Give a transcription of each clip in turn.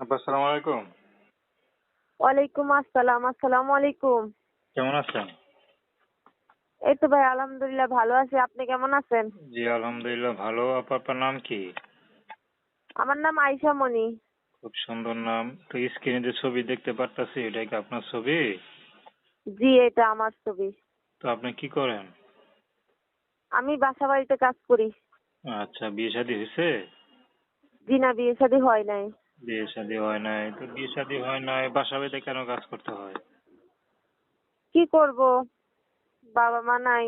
আপা আসসালামু আলাইকুম। ওয়ালাইকুম আসসালাম আসসালামু আলাইকুম। কেমন আছেন? এই তো ভাই আলহামদুলিল্লাহ ভালো আছি। আপনি কেমন আছেন? জি আলহামদুলিল্লাহ ভালো। আপা আপনার নাম কি? আমার নাম আয়েশা মনি। খুব সুন্দর নাম। তো স্ক্রিনে যে ছবি দেখতে পারতাছি এটা কি আপনার ছবি? জি এটা আমার ছবি। তো আপনি কি করেন? আমি বাসা বাড়িতে কাজ করি। আচ্ছা বিয়ে শাদী হয়েছে? জি না বিয়ে শাদী হয় নাই। বিয়ে শাদী হয় নাই। তো বিয়ে শাদী হয় নাই বাসা বাড়িতে কেন কাজ করতে হয়? কি করব? বাবা মা নাই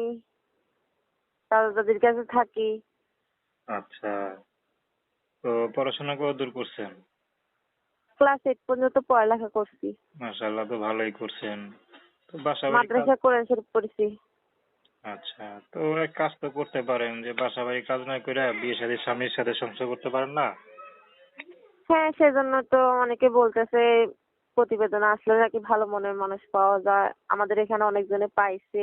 দাদা দাদির কাছে থাকি। আচ্ছা তো পড়াশোনা কত দূর করছেন? ক্লাস এইট পর্যন্ত পড়ালেখা করছি। মাশাআল্লাহ তো ভালোই করছেন। তো বাসা বাড়ি মাদ্রাসা কোরআন শরীফ পড়ছি আচ্ছা তো এক কাজ তো করতে পারেন যে বাসা বাড়ি কাজ না করে বিয়ে শাদী স্বামীর সাথে সংসার করতে পারেন না? হ্যাঁ সেজন্য তো অনেকে বলতেছে প্রতিবেদন আসলে নাকি ভালো মনের মানুষ পাওয়া যায়। আমাদের এখানে অনেকজনে পাইছে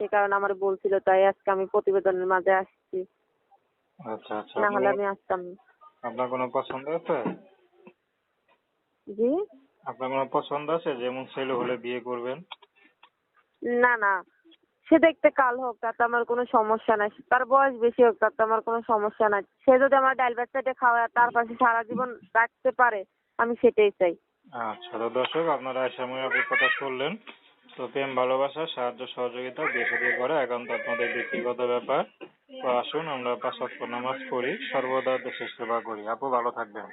সে কারণে আমার বলছিল তাই আজকে আমি প্রতিবেদনের মাঝে আসছি। আচ্ছা আচ্ছা না হলে আমি আসতাম না। আপনার কোনো পছন্দ আছে? জি? আপনার কোনো পছন্দ আছে? যেমন ছেলে হলে বিয়ে করবেন? না না। সে দেখতে কাল হোক তাতে আমার কোনো সমস্যা নাই। তার বয়স বেশি হোক তাতে আমার কোনো সমস্যা নাই। সে যদি আমার ডাইল বাচ্চাটা খাওয়ায়, তার পাশে সারা জীবন রাখতে পারে, আমি সেটাই চাই। আচ্ছা তো দর্শক, আপনারা আপনি কথা শুনলেন তো প্রেম, ভালোবাসা, সাহায্য, সহযোগিতা বিয়ে শাদী করা একান্ত আপনাদের ব্যক্তিগত ব্যাপার। তো আসুন, আমরা পাঁচ নামাজ পড়ি। সর্বদা দেশের সেবা করি। আপু, ভালো থাকবেন।